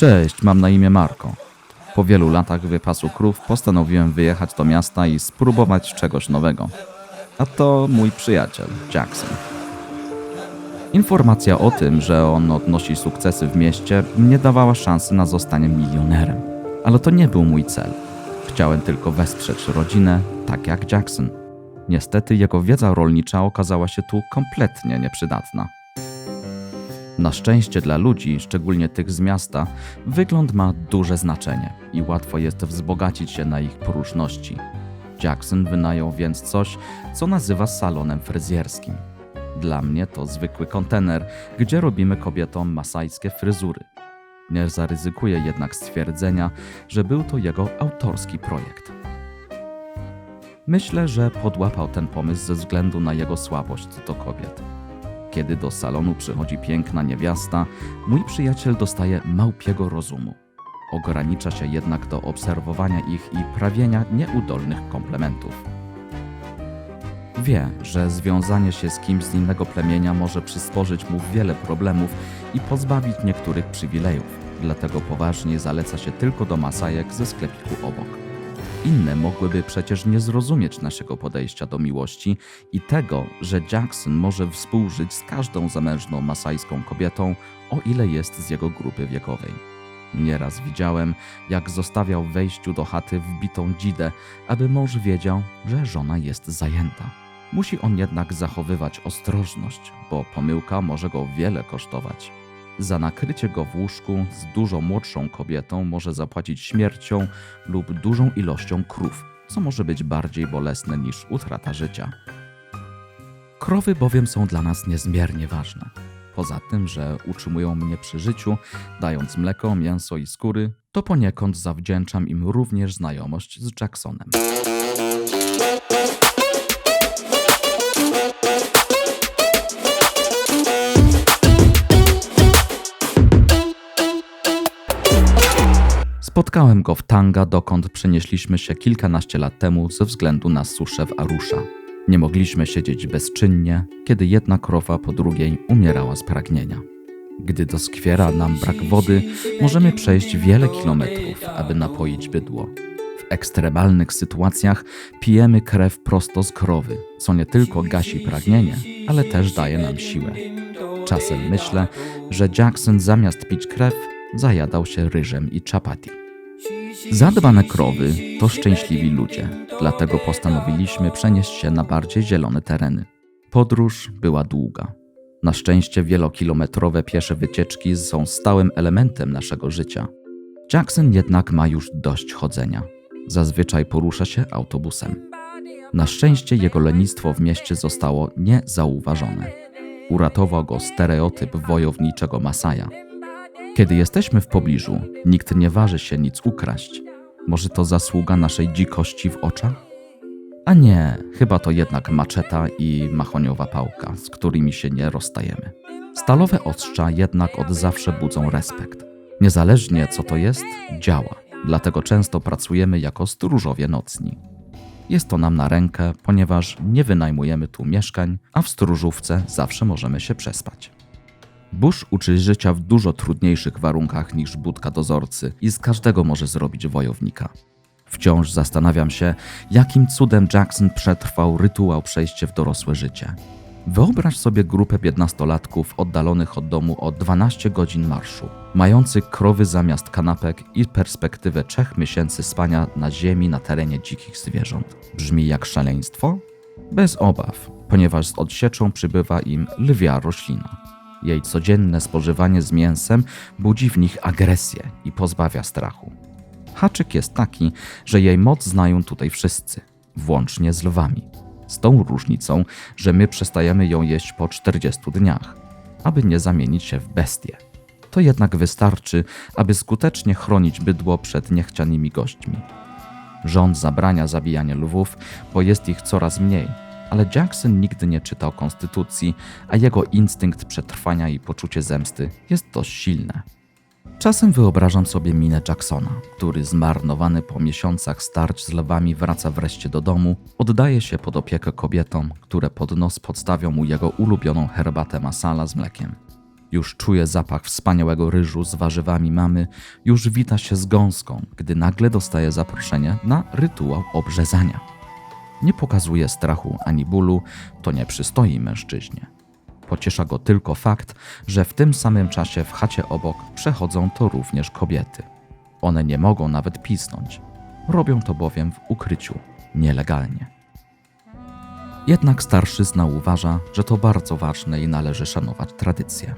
Cześć, mam na imię Marko. Po wielu latach wypasu krów postanowiłem wyjechać do miasta i spróbować czegoś nowego. A to mój przyjaciel, Jackson. Informacja o tym, że on odnosi sukcesy w mieście, nie dawała szansy na zostanie milionerem. Ale to nie był mój cel. Chciałem tylko wesprzeć rodzinę, tak jak Jackson. Niestety jego wiedza rolnicza okazała się tu kompletnie nieprzydatna. Na szczęście dla ludzi, szczególnie tych z miasta, wygląd ma duże znaczenie i łatwo jest wzbogacić się na ich próżności. Jackson wynajął więc coś, co nazywa salonem fryzjerskim. Dla mnie to zwykły kontener, gdzie robimy kobietom masajskie fryzury. Nie zaryzykuję jednak stwierdzenia, że był to jego autorski projekt. Myślę, że podłapał ten pomysł ze względu na jego słabość do kobiet. Kiedy do salonu przychodzi piękna niewiasta, mój przyjaciel dostaje małpiego rozumu. Ogranicza się jednak do obserwowania ich i prawienia nieudolnych komplementów. Wie, że związanie się z kimś z innego plemienia może przysporzyć mu wiele problemów i pozbawić niektórych przywilejów, dlatego poważnie zaleca się tylko do masajek ze sklepiku obok. Inne mogłyby przecież nie zrozumieć naszego podejścia do miłości i tego, że Jackson może współżyć z każdą zamężną masajską kobietą, o ile jest z jego grupy wiekowej. Nieraz widziałem, jak zostawiał wejściu do chaty wbitą dzidę, aby mąż wiedział, że żona jest zajęta. Musi on jednak zachowywać ostrożność, bo pomyłka może go wiele kosztować. Za nakrycie go w łóżku z dużo młodszą kobietą może zapłacić śmiercią lub dużą ilością krów, co może być bardziej bolesne niż utrata życia. Krowy bowiem są dla nas niezmiernie ważne. Poza tym, że utrzymują mnie przy życiu, dając mleko, mięso i skóry, to poniekąd zawdzięczam im również znajomość z Jacksonem. Spotkałem go w Tanga, dokąd przenieśliśmy się kilkanaście lat temu ze względu na suszę w Arusha. Nie mogliśmy siedzieć bezczynnie, kiedy jedna krowa po drugiej umierała z pragnienia. Gdy doskwiera nam brak wody, możemy przejść wiele kilometrów, aby napoić bydło. W ekstremalnych sytuacjach pijemy krew prosto z krowy, co nie tylko gasi pragnienie, ale też daje nam siłę. Czasem myślę, że Jackson zamiast pić krew, zajadał się ryżem i chapati. Zadbane krowy to szczęśliwi ludzie, dlatego postanowiliśmy przenieść się na bardziej zielone tereny. Podróż była długa. Na szczęście wielokilometrowe piesze wycieczki są stałym elementem naszego życia. Jackson jednak ma już dość chodzenia. Zazwyczaj porusza się autobusem. Na szczęście jego lenistwo w mieście zostało niezauważone. Uratował go stereotyp wojowniczego Masaja. Kiedy jesteśmy w pobliżu, nikt nie waży się nic ukraść. Może to zasługa naszej dzikości w oczach? A nie, chyba to jednak maczeta i mahoniowa pałka, z którymi się nie rozstajemy. Stalowe ostrza jednak od zawsze budzą respekt. Niezależnie co to jest, działa. Dlatego często pracujemy jako stróżowie nocni. Jest to nam na rękę, ponieważ nie wynajmujemy tu mieszkań, a w stróżówce zawsze możemy się przespać. Bush uczy życia w dużo trudniejszych warunkach niż budka dozorcy i z każdego może zrobić wojownika. Wciąż zastanawiam się, jakim cudem Jackson przetrwał rytuał przejścia w dorosłe życie. Wyobraź sobie grupę piętnastolatków oddalonych od domu o 12 godzin marszu, mających krowy zamiast kanapek i perspektywę trzech miesięcy spania na ziemi na terenie dzikich zwierząt. Brzmi jak szaleństwo? Bez obaw, ponieważ z odsieczą przybywa im lwia roślina. Jej codzienne spożywanie z mięsem budzi w nich agresję i pozbawia strachu. Haczyk jest taki, że jej moc znają tutaj wszyscy, włącznie z lwami. Z tą różnicą, że my przestajemy ją jeść po 40 dniach, aby nie zamienić się w bestię. To jednak wystarczy, aby skutecznie chronić bydło przed niechcianymi gośćmi. Rząd zabrania zabijania lwów, bo jest ich coraz mniej, ale Jackson nigdy nie czytał konstytucji, a jego instynkt przetrwania i poczucie zemsty jest dość silne. Czasem wyobrażam sobie minę Jacksona, który zmarnowany po miesiącach starć z lewami wraca wreszcie do domu, oddaje się pod opiekę kobietom, które pod nos podstawią mu jego ulubioną herbatę masala z mlekiem. Już czuję zapach wspaniałego ryżu z warzywami mamy, już wita się z gąską, gdy nagle dostaje zaproszenie na rytuał obrzezania. Nie pokazuje strachu ani bólu, to nie przystoi mężczyźnie. Pociesza go tylko fakt, że w tym samym czasie w chacie obok przechodzą to również kobiety. One nie mogą nawet pisnąć. Robią to bowiem w ukryciu, nielegalnie. Jednak starszyzna uważa, że to bardzo ważne i należy szanować tradycje.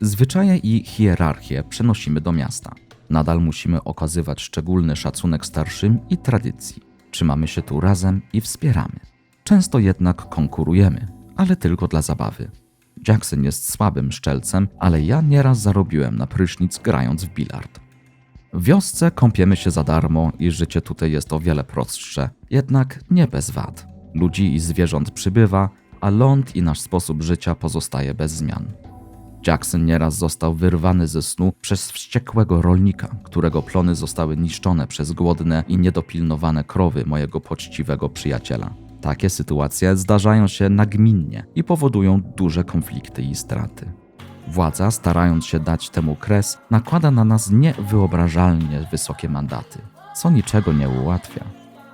Zwyczaje i hierarchię przenosimy do miasta. Nadal musimy okazywać szczególny szacunek starszym i tradycji. Trzymamy się tu razem i wspieramy. Często jednak konkurujemy, ale tylko dla zabawy. Jackson jest słabym szczelcem, ale ja nieraz zarobiłem na prysznic grając w bilard. W wiosce kąpiemy się za darmo i życie tutaj jest o wiele prostsze, jednak nie bez wad. Ludzi i zwierząt przybywa, a ląd i nasz sposób życia pozostaje bez zmian. Jackson nieraz został wyrwany ze snu przez wściekłego rolnika, którego plony zostały niszczone przez głodne i niedopilnowane krowy mojego poczciwego przyjaciela. Takie sytuacje zdarzają się nagminnie i powodują duże konflikty i straty. Władza, starając się dać temu kres, nakłada na nas niewyobrażalnie wysokie mandaty, co niczego nie ułatwia.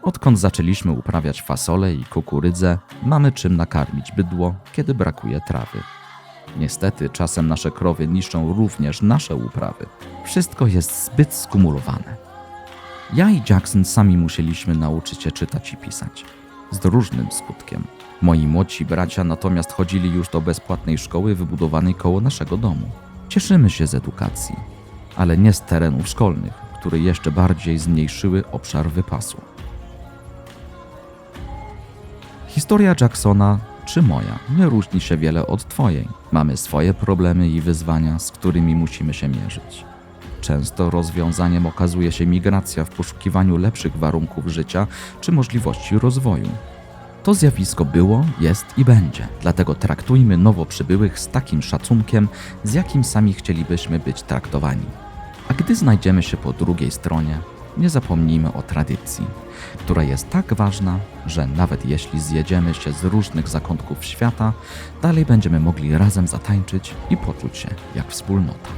Odkąd zaczęliśmy uprawiać fasolę i kukurydzę, mamy czym nakarmić bydło, kiedy brakuje trawy. Niestety, czasem nasze krowy niszczą również nasze uprawy. Wszystko jest zbyt skumulowane. Ja i Jackson sami musieliśmy nauczyć się czytać i pisać. Z różnym skutkiem. Moi młodsi bracia natomiast chodzili już do bezpłatnej szkoły wybudowanej koło naszego domu. Cieszymy się z edukacji, ale nie z terenów szkolnych, które jeszcze bardziej zmniejszyły obszar wypasu. Historia Jacksona czy moja nie różni się wiele od Twojej. Mamy swoje problemy i wyzwania, z którymi musimy się mierzyć. Często rozwiązaniem okazuje się migracja w poszukiwaniu lepszych warunków życia czy możliwości rozwoju. To zjawisko było, jest i będzie, dlatego traktujmy nowo przybyłych z takim szacunkiem, z jakim sami chcielibyśmy być traktowani. A gdy znajdziemy się po drugiej stronie, nie zapomnijmy o tradycji, która jest tak ważna, że nawet jeśli zjedziemy się z różnych zakątków świata, dalej będziemy mogli razem zatańczyć i poczuć się jak wspólnota.